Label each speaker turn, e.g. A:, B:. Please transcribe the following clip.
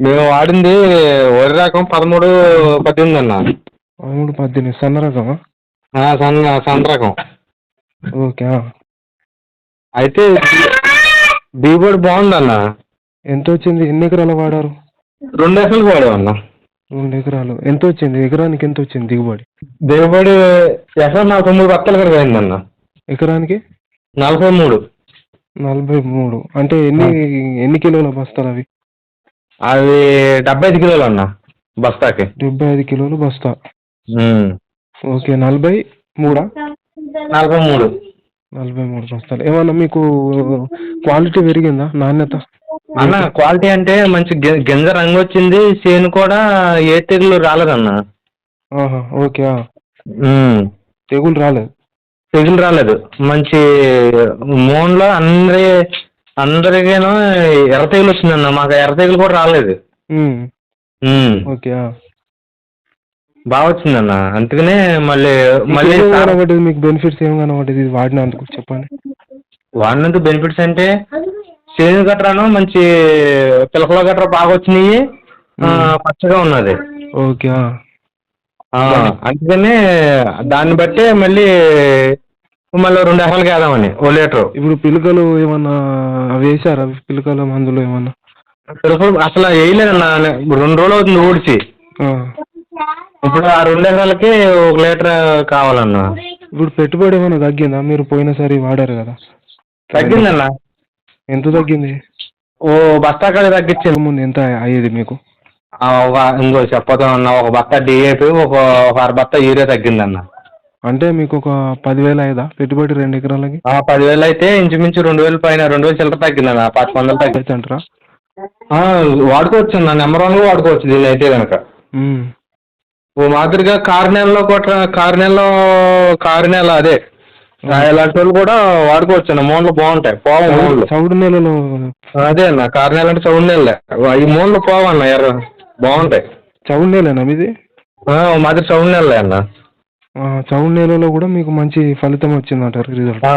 A: మేము వాడింది వరి రకం పదమూడు పద్దెనిమిది అన్న.
B: పదమూడు పద్దెనిమిది. సన్న రకమా?
A: ఆ, సన్న సన్న రకం.
B: ఓకే.
A: అయితే దిగుబడి బాగుందన్న.
B: ఎంత వచ్చింది ఎన్ని ఎకరాలు వాడారు?
A: రెండు ఎకరాలు వాడాం అన్న
B: రెండు ఎకరాలు. ఎంత వచ్చింది ఎకరానికి ఎంత వచ్చింది దిగుబడి?
A: దిగుబడి ఎకరం నలభై మూడు బత్తలు కనుక అయిందన్న.
B: ఎకరానికి?
A: నలభై మూడు.
B: నలభై మూడు. అంటే ఎన్ని ఎన్ని కిలోల బస్తాలు అవి?
A: అవి డెబ్బై ఐదు కిలోలు అన్న బస్తాకి.
B: డెబ్బై ఐదు కిలోలు బస్తా. ఓకే నలభై మూడా?
A: నలభై మూడు.
B: నలభై మూడు బస్తాలు. ఏమన్నా మీకు క్వాలిటీ పెరిగిందా? నాణ్యత?
A: అన్న క్వాలిటీ అంటే మంచి గింజ రంగు వచ్చింది చేను కూడా ఏ తెగులు రాలేదన్న.
B: ఓకే. తెగులు రాలేదు.
A: తెగులు రాలేదు. మంచి మూన్లో అందరి అందరికీను ఎర్ర తెగులు వచ్చిందన్న మాకు ఎర్ర తెగులు కూడా రాలేదు.
B: ఓకే.
A: బాగా వచ్చిందన్న అందుకనే మళ్ళీ మళ్ళీ
B: మీకు బెనిఫిట్స్ ఏం కనబడ్డది ఇది వాడినందుకు చెప్పండి.
A: వాడినందుకు బెనిఫిట్స్ అంటే చేను గట్రాను మంచి పిలకల గట్రా బాగా వచ్చినాయి. పచ్చగా ఉన్నది.
B: ఓకే
A: అందుకని దాన్ని బట్టి మళ్ళీ మళ్ళీ రెండు ఎకరాలకి వేద్దామని ఓ లీటరు.
B: ఇప్పుడు పిలకలు ఏమన్నా అవి వేసారా పిలకల మందులు ఏమన్నా?
A: పిలకలు అసలు వేయలేదన్న రెండు రోజులు అవుతుంది ఊడిచి. ఇప్పుడు ఆ రెండు ఎకరాలకి ఒక లీటర్ కావాలన్న.
B: ఇప్పుడు పెట్టుబడి ఏమైనా తగ్గిందా? మీరు పోయినసారి వాడారు కదా.
A: తగ్గిందన్న.
B: ఎంత తగ్గింది?
A: ఓ బస్తా కాడ తగ్గించింది
B: ముందు ఎంత అయ్యేది మీకు?
A: ఇంకో చెప్పతాం అన్న ఒక బత్త డిఏపి ఒక ఒక అర బత్త యూరియా తగ్గిందన్న.
B: అంటే మీకు ఒక పదివేలు అయ్యేదా పెట్టుబడి రెండు ఎకరాలకి?
A: ఆ, పదివేలు అయితే ఇంచుమించు రెండు వేలు పైన రెండు వేలు చిల్లర తగ్గిందన్న పాతిక వందలు తగ్గి
B: అయితే అంటారా
A: ఆ, వాడుకోవచ్చు అన్న నెంబర్ వన్గా వాడుకోవచ్చు దీన్ని అయితే కనుక. ఓ మాదిరిగా కారు నెలలో కొట్ట కారు నెలలో కారు నెల అదే. ఇలాంటి వాళ్ళు కూడా వాడుకోవచ్చు అన్న మూలలు బాగుంటాయి పోవం మూలలు
B: చౌడు నెలలో
A: అదే అన్న కారు నెల అంటే చౌడు నెలలే. ఈ మూలలు పోవన్న ఎర్ర బాగుంటాయి.
B: చౌడు నెలనా మీది?
A: ఆ, ఓ మాదిరి చౌడు నెలలే అన్న.
B: చౌడు నేలలో కూడా మీకు మంచి ఫలితం వచ్చిందంటారు రిజల్ట్
A: ఆ,